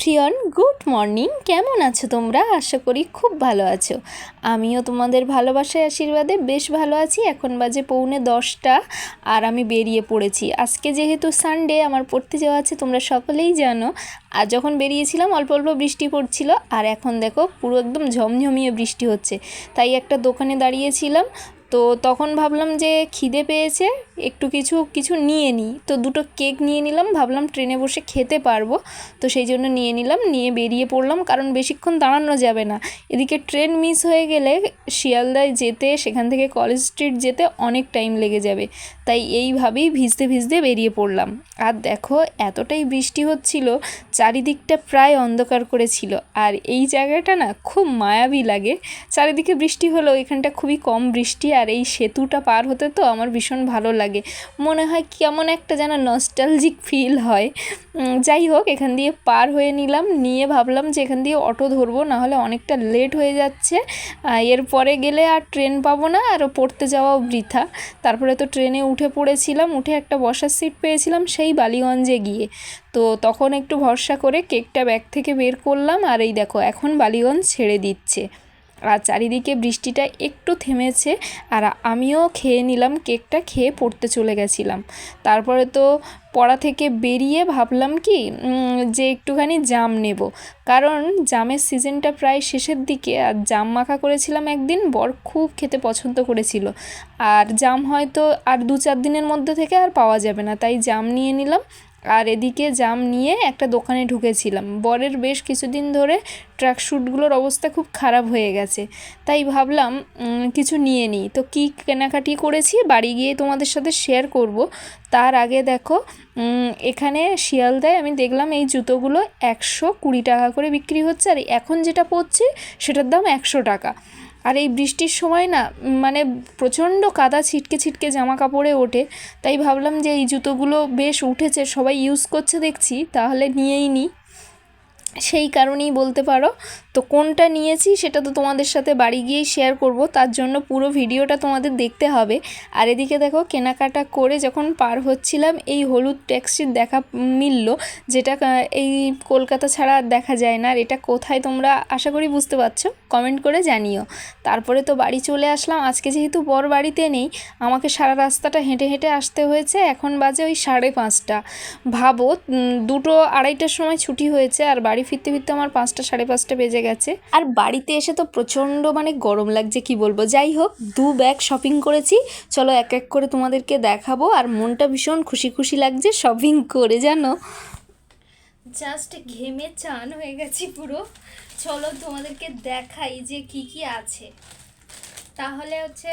Everyone, good morning. কেমন আছো তোমরা? আশা করি খুব ভালো আছো। আমিও তোমাদের ভালোবাসায় আশীর্বাদে বেশ ভালো আছি। এখন বাজে পৌনে দশটা আর আমি বেরিয়ে পড়েছি। আজকে যেহেতু সানডে আমার পড়তে যাওয়া আছে, তোমরা সকলেই জানো। আর যখন বেরিয়েছিলাম, অল্প অল্প বৃষ্টি পড়ছিল। আর এখন দেখো, পুরো একদম ঝমঝমিয়ে বৃষ্টি হচ্ছে। তাই একটা দোকানে দাঁড়িয়েছিলাম। তো তখন ভাবলাম যে খিদে পেয়েছে, একটু কিছু কিছু নিয়ে নিই। তো দুটো কেক নিয়ে নিলাম, ভাবলাম ট্রেনে বসে খেতে পারব। তো সেই জন্য নিয়ে নিলাম, নিয়ে বেরিয়ে পড়লাম, কারণ বেশিক্ষণ দাঁড়ানো যাবে না। এদিকে ট্রেন মিস হয়ে গেলে শিয়ালদায় যেতে, সেখান থেকে কলেজ স্ট্রিট যেতে অনেক টাইম লেগে যাবে। তাই এইভাবেই ভিজতে ভিজতে বেরিয়ে পড়লাম। আর দেখো, এতটাই বৃষ্টি হচ্ছিল, চারিদিকটা প্রায় অন্ধকার করেছিল আর এই জায়গাটা না খুব মায়াবী লাগে। চারিদিকে বৃষ্টি হলেও এখানটা খুবই কম বৃষ্টি আর এই সেতুটা পার হতে তো আমার ভীষণ ভালো লাগে। মনে হয় কেমন একটা যেন নস্টালজিক ফিল হয়। যাই হোক, এখান দিয়ে পার হয়ে নিলাম, নিয়ে ভাবলাম যে এখান দিয়ে অটো ধরবো, নাহলে অনেকটা লেট হয়ে যাচ্ছে। এরপরে গেলে আর ট্রেন পাবো না আর পড়তে যাওয়াও বৃথা। তারপরে তো ট্রেনে উঠে পড়েছিলাম, উঠে একটা বসার সিট পেয়েছিলাম সেই বালিগঞ্জে গিয়ে। তো তখন একটু ভরসা করে কেকটা ব্যাগ থেকে বের করলাম, আর এই দেখো, এখন বালিগঞ্জ ছেড়ে দিচ্ছে। আর চারিদিকে বৃষ্টিটা একটু থেমেছে আর আমিও খেয়ে নিলাম, কেকটা খেয়ে পড়তে চলে গেছিলাম। তারপরে তো পড়া থেকে বেরিয়ে ভাবলাম কি যে একটুখানি জাম নেব। কারণ জামের সিজনটা প্রায় শেষের দিকে আর জাম মাখা করেছিলাম একদিন, বর খুব খেতে পছন্দ করেছিল। আর জাম হয়তো আর দু চার দিনের মধ্যে থেকে আর পাওয়া যাবে না, তাই জাম নিয়ে নিলাম। আর এদিকে জাম নিয়ে একটা দোকানে ঢুকেছিলাম। বরের বেশ কিছুদিন ধরে ট্র্যাকশ্যুটগুলোর অবস্থা খুব খারাপ হয়ে গেছে। তাই ভাবলাম কিছু নিয়ে নিই। তো কী কেনাকাটি করেছি বাড়ি গিয়ে তোমাদের সাথে শেয়ার করব। তার আগে দেখো এখানে শিয়ালদায় আমি দেখলাম এই জুতোগুলো একশো কুড়ি টাকা করে বিক্রি হচ্ছে। আর এখন যেটা পড়ছে সেটার দাম একশো টাকা। আর এই বৃষ্টির সময় না মানে প্রচণ্ড কাদা ছিটকে ছিটকে জামা কাপড়ে ওঠে, তাই ভাবলাম যে এই জুতোগুলো বেশ উঠেছে, সবাই ইউজ করছে দেখছি, তাহলে নিয়েই নিই সেই কারণেই বলতে পারো তো কোনটা নিয়েছি সেটা তো তোমাদের সাথে বাড়ি গিয়েই শেয়ার করব, তার জন্য পুরো ভিডিওটা তোমাদের দেখতে হবে। আর এদিকে দেখো, কেনাকাটা করে যখন পার হচ্ছিলাম, এই হলুদ ট্যাক্সির দেখা মিলল, যেটা এই কলকাতা ছাড়া দেখা যায় না। আর এটা কোথায় তোমরা আশা করি বুঝতে পারছ কমেন্ট করে জানিও। তারপরে তো বাড়ি চলে আসলাম, আজকে যেহেতু বর বাড়িতে নেই, আমাকে সারা রাস্তাটা হেঁটে হেঁটে আসতে হয়েছে, এখন বাজে ওই সাড়ে পাঁচটা। ভাবো দুটো আড়াইটার সময় ছুটি হয়েছে, আর বাড়ি ফিরতে ফিরতে আমার পাঁচটা, সাড়ে পাঁচটা বেজে গেছে। আর বাড়িতে এসে তো প্রচণ্ড মানে গরম লাগছে, কি বলব? যাই হোক, দু ব্যাগ শপিং করেছি। চলো এক এক করে তোমাদেরকে দেখাবো, আর মনটা ভীষণ খুশি খুশি লাগছে শপিং করে, জানো? জাস্ট ঘেমে চান হয়ে গেছি পুরো। চলো তোমাদেরকে দেখাই যে কি কি আছে। তাহলে হচ্ছে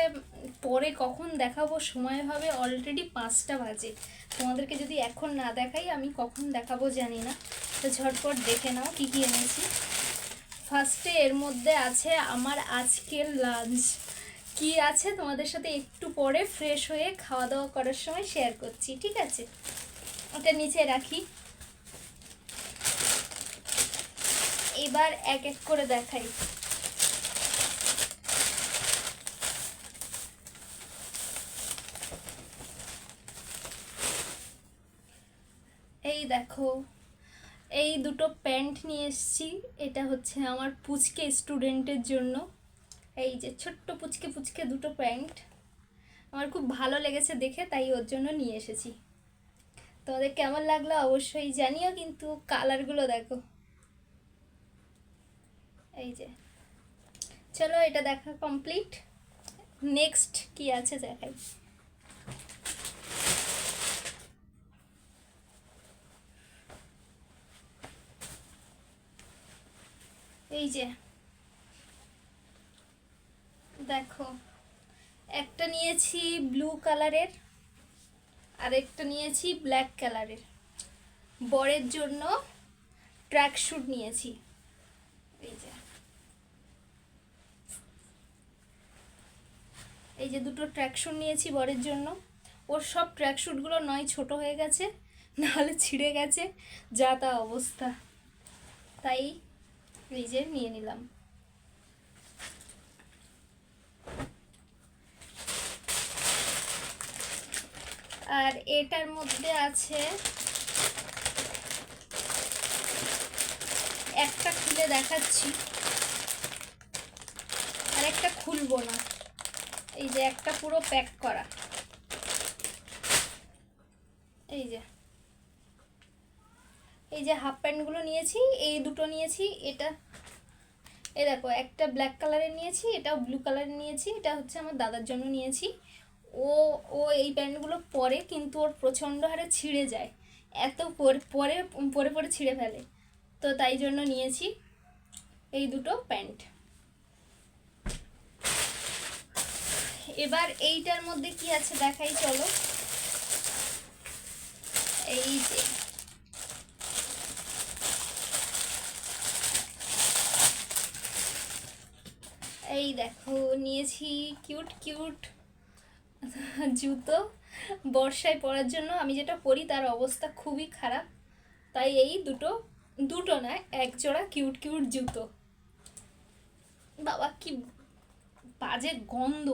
পরে কখন দেখাবো, সময় হবে অলরেডি পাঁচটা বাজে। তোমাদেরকে যদি এখন না দেখাই, আমি কখন দেখাবো জানি না। তো ঝটপট দেখে নাও কি কি এনেছি। ফার্স্টে এর মধ্যে আছে আমার আজকের লাঞ্চ কি আছে? তোমাদের সাথে একটু পরে ফ্রেশ হয়ে খাওয়া দাওয়া করার সময় শেয়ার করছি, ঠিক আছে? ওটা নিচে রাখি। এবার এক এক করে দেখাই। এই দেখো। এই দুটো প্যান্ট নিয়ে এসেছি। এটা হচ্ছে আমার পুচকে স্টুডেন্টের জন্য। এই যে ছোট্ট পুচকে পুচকে দুটো প্যান্ট। আমার খুব ভালো লেগেছে দেখে, তাই ওর জন্য নিয়ে এসেছি। তোমাদের কেমন লাগল অবশ্যই জানিও, কিন্তু কালারগুলো দেখো। এই যে। চলো এটা দেখা কমপ্লিট নেক্সট কি আছে দেখাই। এই যে। দেখো, একটা নিয়েছি ব্লু কালারের আর একটা নিয়েছি ব্ল্যাক কালারের বরের জন্য ট্র্যাক স্যুট নিয়েছি। এই যে। এই যে দুটো ট্র্যাক স্যুট নিয়েছি বরের জন্য। ওর সব ট্র্যাক স্যুটগুলো নয়, ছোট হয়ে গেছে নাহলে ছিঁড়ে গেছে, যা তা অবস্থা। তাই যে নিয়ে নিলাম। আর এটার মধ্যে আছে একটা খুলে দেখাচ্ছি। আর একটা খুলবো না। এই যে একটা পুরো প্যাক করা। এই যে। এই যে হাফ প্যান্টগুলো নিয়েছি, এই দুটো নিয়েছি, এটা, এই দেখো, একটা ব্ল্যাক কালারের নিয়েছি এটা ব্লু কালারের নিয়েছি, এটা হচ্ছে আমার দাদার জন্য নিয়েছি। ও ও এই প্যান্টগুলো পরে কিন্তু ওর প্রচণ্ড হারে ছিঁড়ে যায়। এত পরে পরে পরে পরে ছিঁড়ে ফেলে। তো তাই জন্য নিয়েছি এই দুটো প্যান্ট এবার এইটার মধ্যে কি আছে দেখাই, চলো। এই যে এই দেখো, নিয়েছি কিউট কিউট জুতো। বর্ষায় পরার জন্য আমি যেটা পরি, তার অবস্থা খুবই খারাপ। তাই এই দুটো দুটো না এক জোড়া কিউট কিউট জুতো। বাবা, কি বাজে গন্ধ।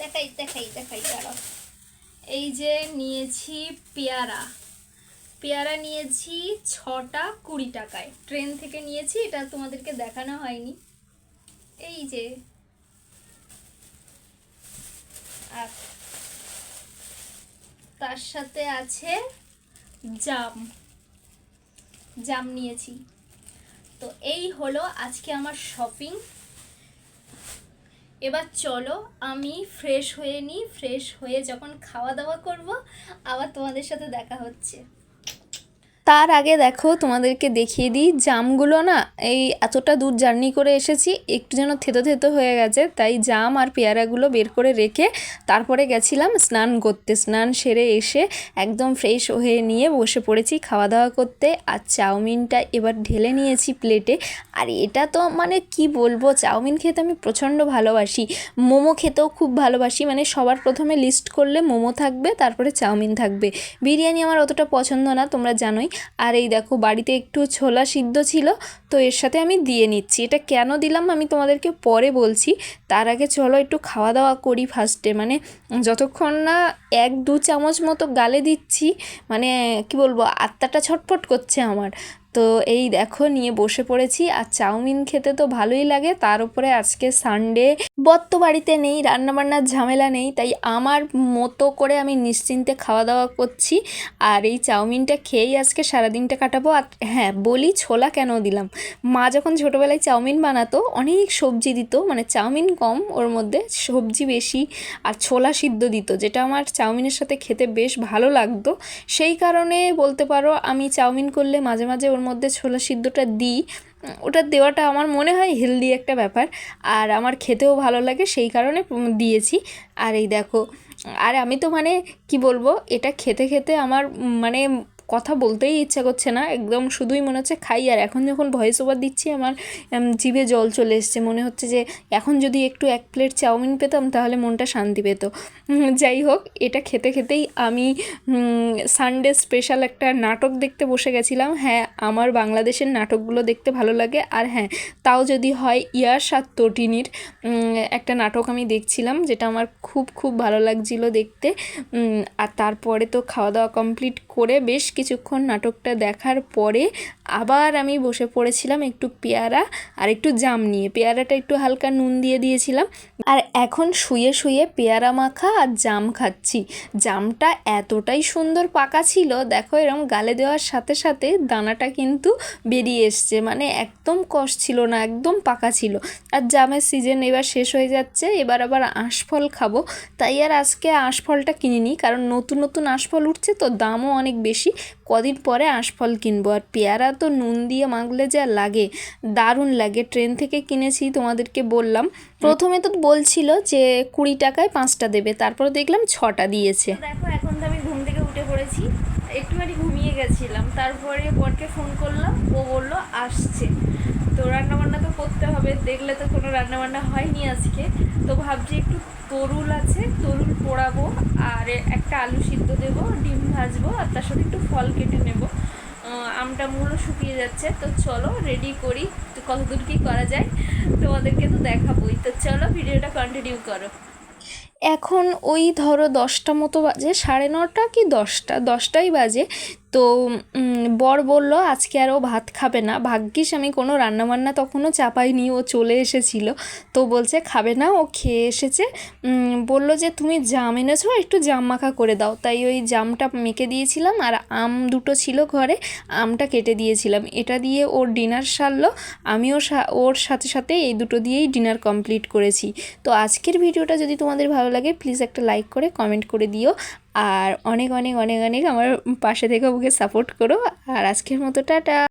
দেখাই দেখাই দেখাই, দাঁড়াও। এই যে নিয়েছি পেয়ারা। পেয়ারা নিয়েছি ছটা কুড়ি টাকায়। ট্রেন থেকে নিয়েছি, এটা তোমাদেরকে দেখানো হয়নি। এই যে। তার সাথে আছে জাম। জাম নিয়েছি। তো এই হলো আজকে আমার শপিং এবার চলো, আমি ফ্রেশ হয়ে নিই ফ্রেশ হয়ে যখন খাওয়া দাওয়া করব, আবার তোমাদের সাথে দেখা হচ্ছে। তার আগে দেখো, তোমাদেরকে দেখিয়ে দিই, জামগুলো না এই এতটা দূর জার্নি করে এসেছি, একটু যেন থেতো থেতো হয়ে গেছে, তাই জাম আর পেয়ারাগুলো বের করে রেখে তারপরে গেছিলাম স্নান করতে। স্নান সেরে এসে একদম ফ্রেশ হয়ে নিয়ে বসে পড়েছি খাওয়া দাওয়া করতে, আর চাউমিনটা এবার ঢেলে নিয়েছি প্লেটে আর এটা তো মানে কি বলব, চাউমিন খেতে আমি প্রচণ্ড ভালোবাসি, মোমো খেতেও খুব ভালোবাসি মানে সবার প্রথমে লিস্ট করলে মোমো থাকবে, তারপরে চাউমিন থাকবে। বিরিয়ানি আমার অতটা পছন্দ না, তোমরা জানোই। আর এই দেখো, বাড়িতে একটু ছোলা সিদ্ধ ছিল, তো এর সাথে আমি দিয়ে নিচ্ছি। এটা কেন দিলাম আমি তোমাদেরকে পরে বলছি। তার আগে চলো একটু খাওয়া দাওয়া করি ফার্স্টে মানে যতক্ষণ না এক দু চামচ মতো গালে দিচ্ছি মানে কি বলব, আত্মাটা ছটফট করছে আমার। তো এই দেখো, নিয়ে বসে পড়েছি। আর চাউমিন খেতে তো ভালোই লাগে। তার উপরে আজকে সানডে বত্ত বাড়িতে নেই, রান্নাবান্নার ঝামেলা নেই। তাই আমার মতো করে আমি নিশ্চিন্তে খাওয়া দাওয়া করছি। আর এই চাউমিনটা খেয়েই আজকে সারাদিনটা কাটাবো। আর হ্যাঁ বলি ছোলা কেন দিলাম? মা যখন ছোটোবেলায় চাউমিন বানাতো, অনেক সবজি দিত। মানে চাউমিন কম ওর মধ্যে, সবজি বেশি। আর ছোলা সিদ্ধ দিত, যেটা আমার চাউমিনের সাথে খেতে বেশ ভালো লাগতো। সেই কারণে বলতে পারো, আমি চাউমিন করলে মাঝে মাঝে ওর মধ্যে ছোলা সিদ্ধটা দিই, ওটা দেওয়াটা আমার মনে হয় হেলদি একটা ব্যাপার। আর আমার খেতেও ভালো লাগে, সেই কারণে দিয়েছি। আর এই দেখো, আর আমি তো মানে কি বলব, এটা খেতে খেতে আমার মানে কথা বলতেই ইচ্ছা করছে না, একদম শুধুই মনে হচ্ছে খাই। আর এখন যখন ভয়েস ওভার দিচ্ছি, আমার জিভে জল চলে এসছে। মনে হচ্ছে যে এখন যদি একটু এক প্লেট চাউমিন পেতাম, তাহলে মনটা শান্তি পেত। যাই হোক, এটা খেতে খেতেই আমি সানডে স্পেশাল একটা নাটক দেখতে বসে গেছিলাম। হ্যাঁ আমার বাংলাদেশের নাটকগুলো দেখতে ভালো লাগে। আর হ্যাঁ তাও যদি হয় ইয়াস আর তটিনির একটা নাটক আমি দেখছিলাম, যেটা আমার খুব খুব ভালো লাগছিল দেখতে। আর তারপরে তো খাওয়া দাওয়া কমপ্লিট করে বেশ কিছুক্ষণ নাটকটা দেখার পরে আবার আমি বসে পড়েছিলাম একটু পেয়ারা আর একটু জাম নিয়ে। পেয়ারাটা একটু হালকা নুন দিয়ে দিয়েছিলাম। আর এখন শুয়ে শুয়ে পেয়ারা মাখা আর জাম খাচ্ছি। জামটা এতটাই সুন্দর পাকা ছিল, দেখো এরকম গালে দেওয়ার সাথে সাথে দানাটা কিন্তু বেরিয়ে এসছে। মানে একদম কষ ছিল না, একদম পাকা ছিল। আর জামের সিজন এবার শেষ হয়ে যাচ্ছে, এবার আবার আঁশফল খাব। তাই আর আজকে আঁশফলটা কিনিনি, কারণ নতুন নতুন আঁশফল উঠছে তো দামও অনেক বেশি। কদিন পরে আঁশফল কিনবো। আর পেয়ারা তো নুন দিয়ে মাখলে যা লাগে, দারুণ লাগে। ট্রেন থেকে কিনেছি, তোমাদেরকে বললাম। প্রথমে তো বলছিল যে কুড়ি টাকায় পাঁচটা দেবে, তারপরে দেখলাম ছটা দিয়েছে। দেখো, এখন তো আমি ঘুম থেকে উঠে পড়েছি। একটুখানি ঘুমিয়ে গেছিলাম। তারপরে বরকে ফোন করলাম, ও বলল, আসছে। তো তো করতে হবে, দেখলে তো কোনো রান্নাবান্না হয়নি আজকে। তো ভাবছি একটু তরুল আছে, তরুল পোড়াবো, আর একটা আলু সিদ্ধ দেবো, ডিম ভাজবো, আর তার সাথে একটু ফল কেটে নেব। আমটা মূলো শুকিয়ে যাচ্ছে, তো চলো রেডি করি। তো কত দূর কী করা যায়, তোমাদেরকে তো দেখাবোই। তো চলো ভিডিওটা কন্টিনিউ করো। এখন ওই ধরো দশটা মতো বাজে, সাড়ে নটা কি দশটা? দশটাই বাজে। তো বর বলল, আজকে আর ও ভাত খাবে না। ভাগ্যিস আমি কোনো রান্নাবান্না তখনও চাপাইনি, ও চলে এসেছিল। তো বলছে, খাবে না। ও খেয়ে এসেছে। বলল যে, তুমি জাম এনেছো, একটু জাম মাখা করে দাও। তাই ওই জামটা মেখে দিয়েছিলাম, আর আম দুটো ছিল ঘরে, আমটা কেটে দিয়েছিলাম। এটা দিয়ে ওর ডিনার সারলো। আমিও ওর সাথে সাথে এই দুটো দিয়েই ডিনার কমপ্লিট করেছি। তো আজকের ভিডিওটা যদি তোমাদের ভালো লাগে, প্লিজ একটা লাইক করে কমেন্ট করে দিও। আর অনেক অনেক অনেক অনেক আমার পাশে থেকে ওকে সাপোর্ট করো। আর আজকের মতো টাটা।